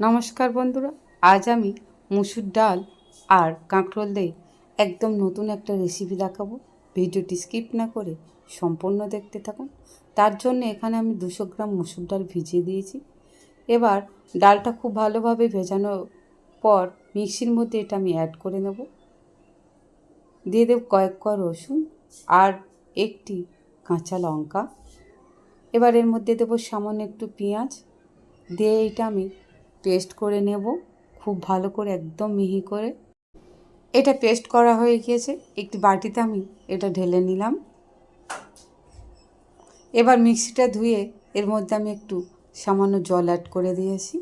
নমস্কার বন্ধুরা, আজ আমি মুসুর ডাল আর কাঁকরোল দিয়ে একদম নতুন একটা রেসিপি দেখাবো। ভিডিওটি স্কিপ না করে সম্পূর্ণ দেখতে থাকুন। তার জন্য এখানে আমি দুশো গ্রাম মুসুর ডাল ভিজিয়ে দিয়েছি। এবার ডালটা খুব ভালোভাবে ভেজানোর পর মিক্সির মধ্যে এটা আমি অ্যাড করে নেব। দিয়ে দেব কয়েক ক রসুন আর একটি কাঁচা লঙ্কা। এবার এর মধ্যে দেবো সামান্য একটু পেঁয়াজ। দিয়ে এটা আমি পেস্ট করে নেব। খুব ভালো করে, একদম মিহি করে। এটা পেস্ট করা হয়ে গিয়েছে। একটি বাটিতে আমি এটা ঢেলে নিলাম। এবার মিক্সিটা ধুয়ে এর মধ্যে আমি একটু সামান্য জল অ্যাড করে দিয়েছি।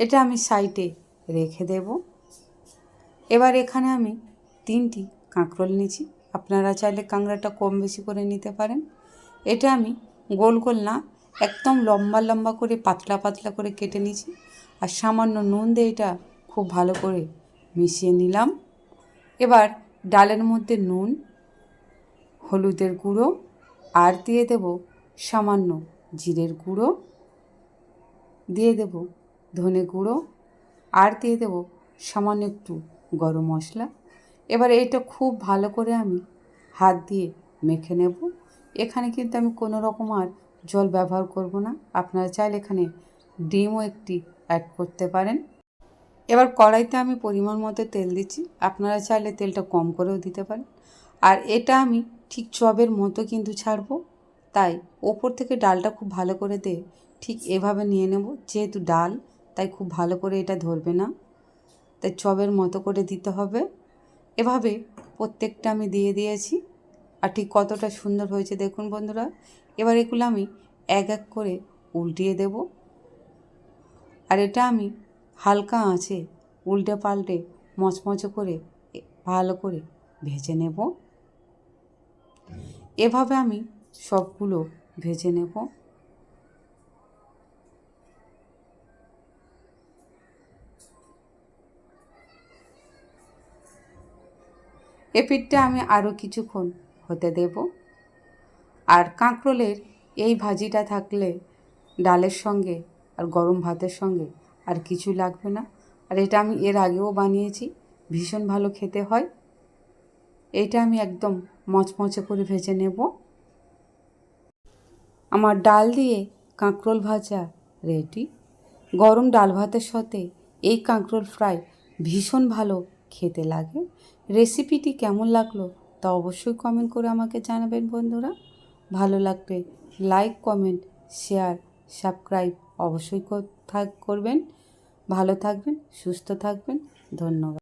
এটা আমি সাইডে রেখে দেব। এবার এখানে আমি তিনটি কাঁকরোল নিয়েছি। আপনারা চাইলে কাঁকড়াটা কম বেশি করে নিতে পারেন। এটা আমি গোল গোল না একদম লম্বা লম্বা করে, পাতলা পাতলা করে কেটে নিয়েছি। আর সামান্য নুন দিয়ে এটা খুব ভালো করে মিশিয়ে নিলাম। এবার ডালের মধ্যে নুন, হলুদের গুঁড়ো, আর দিয়ে দেব সামান্য জিরের গুঁড়ো। দিয়ে দেব ধনে গুঁড়ো, আর দিয়ে দেব সামান্য একটু গরম মশলা। এবার এটা খুব ভালো করে আমি হাত দিয়ে মেখে নেব। এখানে কিন্তু আমি কোনো রকম আর জল ব্যবহার করব না। আপনারা চাইলে এখানে ডিমও একটি অ্যাড করতে পারেন। এবার কড়াইতে আমি পরিমাণ মতো তেল দিচ্ছি। আপনারা চাইলে তেলটা কম করেও দিতে পারেন। আর এটা আমি ঠিক চবের মতো কিন্তু ছাড়বো। তাই ওপর থেকে ডালটা খুব ভালো করে দে, ঠিক এভাবে নিয়ে নেব। যেহেতু ডাল, তাই খুব ভালো করে এটা ধরবে না। তাই চবের মতো করে দিতে হবে। এভাবে প্রত্যেকটা আমি দিয়ে দিয়েছি। আর ঠিক কতটা সুন্দর হয়েছে দেখুন বন্ধুরা। এবার এগুলো আমি এক এক করে উল্টিয়ে দেব। আর এটা আমি হালকা আঁচে উল্টে পাল্টে মচমচে করে ভালো করে ভেজে নেব। এভাবে আমি সবগুলো ভেজে নেব। এ পিঠটা আমি আরও কিছুক্ষণ হতে দেব। আর কাঁকরোলের এই ভাজিটা থাকলে ডালের সঙ্গে আর গরম ভাতের সঙ্গে আর কিছু লাগবে না। আর এটা আমি এর আগেও বানিয়েছি, ভীষণ ভালো খেতে হয়। এটা আমি একদম মচমচে করে ভেজে নেব। আমার ডাল দিয়ে কাঁকরোল ভাজা রেডি। গরম ডাল ভাতের সাথে এই কাঁকরোল ফ্রাই ভীষণ ভালো খেতে লাগে। রেসিপিটি কেমন লাগল তা অবশ্যই কমেন্ট করে আমাকে জানাবেন বন্ধুরা। ভালো লাগবে লাইক কমেন্ট শেয়ার সাবস্ক্রাইব অবশ্যই করবেন। ভালো থাকবেন, সুস্থ থাকবেন। ধন্যবাদ।